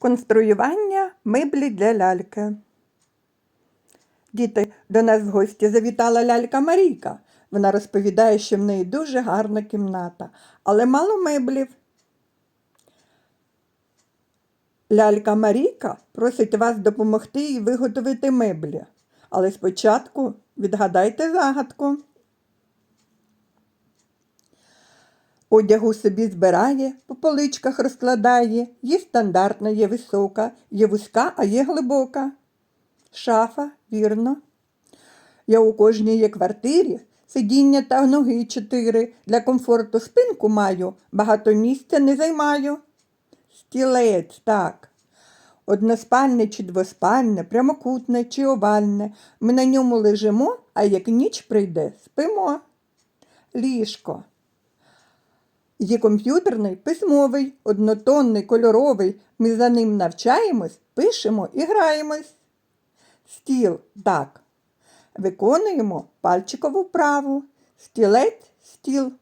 Конструювання меблі для ляльки. Діти, до нас в гості завітала лялька Марійка. Вона розповідає, що в неї дуже гарна кімната, але мало меблів. Лялька Марійка просить вас допомогти їй виготовити меблі. Але спочатку відгадайте загадку. Одягу собі збирає, по поличках розкладає, є стандартна, є висока, є вузька, а є глибока. Шафа, вірно. Я у кожній є квартирі сидіння та ноги чотири. Для комфорту спинку маю, багато місця не займаю. Стілець, так. Односпальне чи двоспальне, прямокутне чи овальне. Ми на ньому лежимо, а як ніч прийде, спимо. Ліжко. Є комп'ютерний, письмовий, однотонний, кольоровий. Ми за ним навчаємось, пишемо і граємось. Стіл так. Виконуємо пальчикову вправу. Стілець, стіл.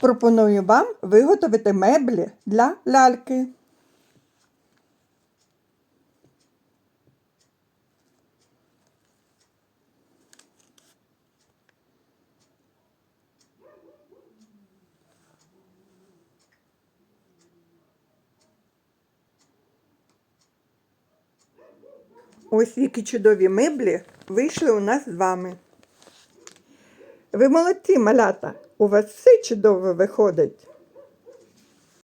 Пропоную вам виготовити меблі для ляльки. Ось які чудові меблі вийшли у нас з вами. Ви молодці, малята! У вас все чудово виходить.